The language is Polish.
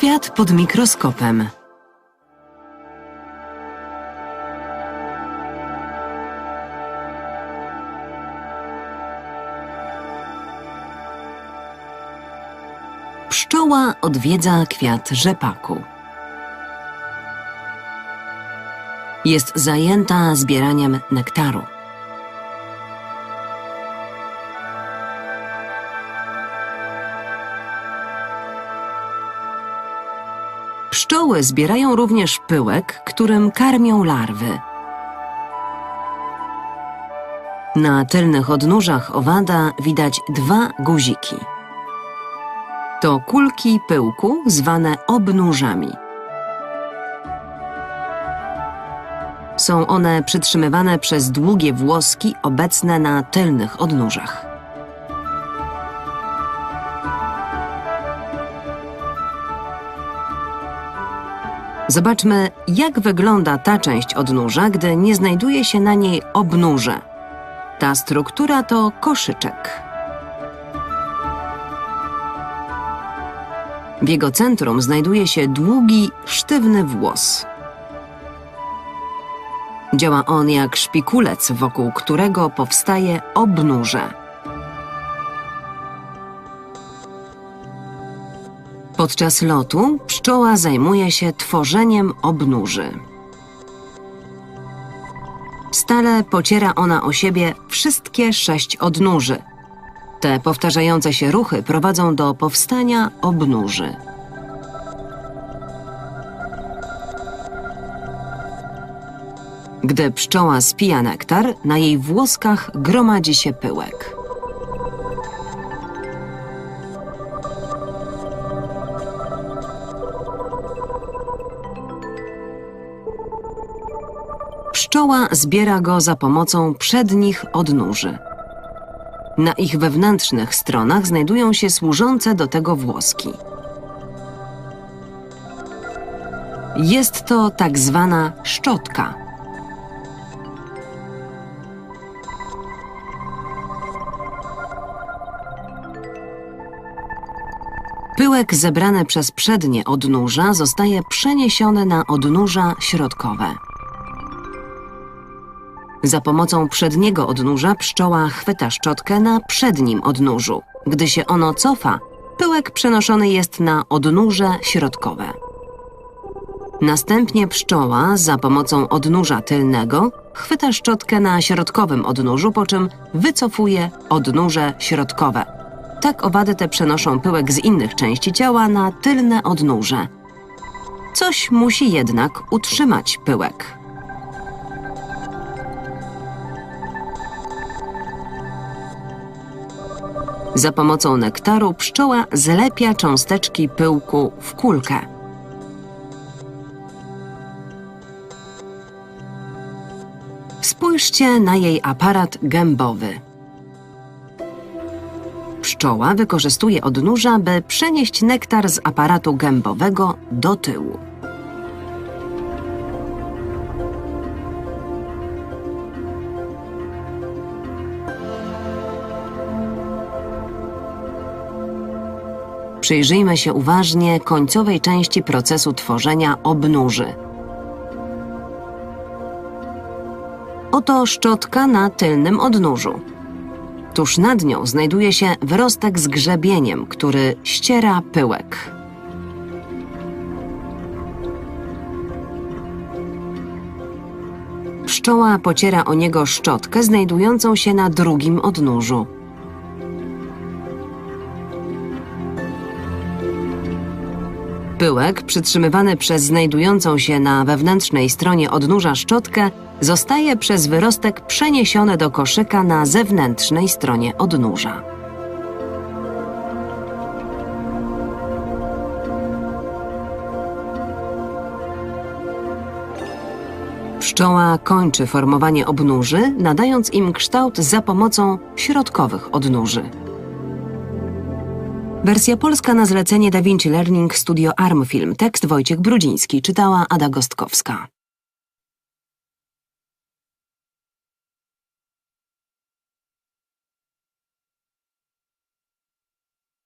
Świat pod mikroskopem. Pszczoła odwiedza kwiat rzepaku. Jest zajęta zbieraniem nektaru. Pszczoły zbierają również pyłek, którym karmią larwy. Na tylnych odnóżach owada widać dwa guziki. To kulki pyłku zwane obnóżami. Są one przytrzymywane przez długie włoski obecne na tylnych odnóżach. Zobaczmy, jak wygląda ta część odnóża, gdy nie znajduje się na niej obnóże. Ta struktura to koszyczek. W jego centrum znajduje się długi, sztywny włos. Działa on jak szpikulec, wokół którego powstaje obnóże. Podczas lotu pszczoła zajmuje się tworzeniem obnóży. Stale pociera ona o siebie wszystkie sześć odnóży. Te powtarzające się ruchy prowadzą do powstania obnóży. Gdy pszczoła spija nektar, na jej włoskach gromadzi się pyłek. Pszczoła zbiera go za pomocą przednich odnóży. Na ich wewnętrznych stronach znajdują się służące do tego włoski. Jest to tak zwana szczotka. Pyłek zebrany przez przednie odnóża zostaje przeniesiony na odnóża środkowe. Za pomocą przedniego odnóża pszczoła chwyta szczotkę na przednim odnóżu. Gdy się ono cofa, pyłek przenoszony jest na odnóże środkowe. Następnie pszczoła za pomocą odnóża tylnego chwyta szczotkę na środkowym odnóżu, po czym wycofuje odnóże środkowe. Tak owady te przenoszą pyłek z innych części ciała na tylne odnóże. Coś musi jednak utrzymać pyłek. Za pomocą nektaru pszczoła zlepia cząsteczki pyłku w kulkę. Spójrzcie na jej aparat gębowy. Pszczoła wykorzystuje odnóża, by przenieść nektar z aparatu gębowego do tyłu. Przyjrzyjmy się uważnie końcowej części procesu tworzenia obnóży. Oto szczotka na tylnym odnóżu. Tuż nad nią znajduje się wyrostek z grzebieniem, który ściera pyłek. Pszczoła pociera o niego szczotkę znajdującą się na drugim odnóżu. Pyłek, przytrzymywany przez znajdującą się na wewnętrznej stronie odnóża szczotkę, zostaje przez wyrostek przeniesiony do koszyka na zewnętrznej stronie odnóża. Pszczoła kończy formowanie obnóży, nadając im kształt za pomocą środkowych odnóży. Wersja polska na zlecenie DaVinci Learning Studio Arm Film. Tekst Wojciech Brudziński. Czytała Ada Gostkowska.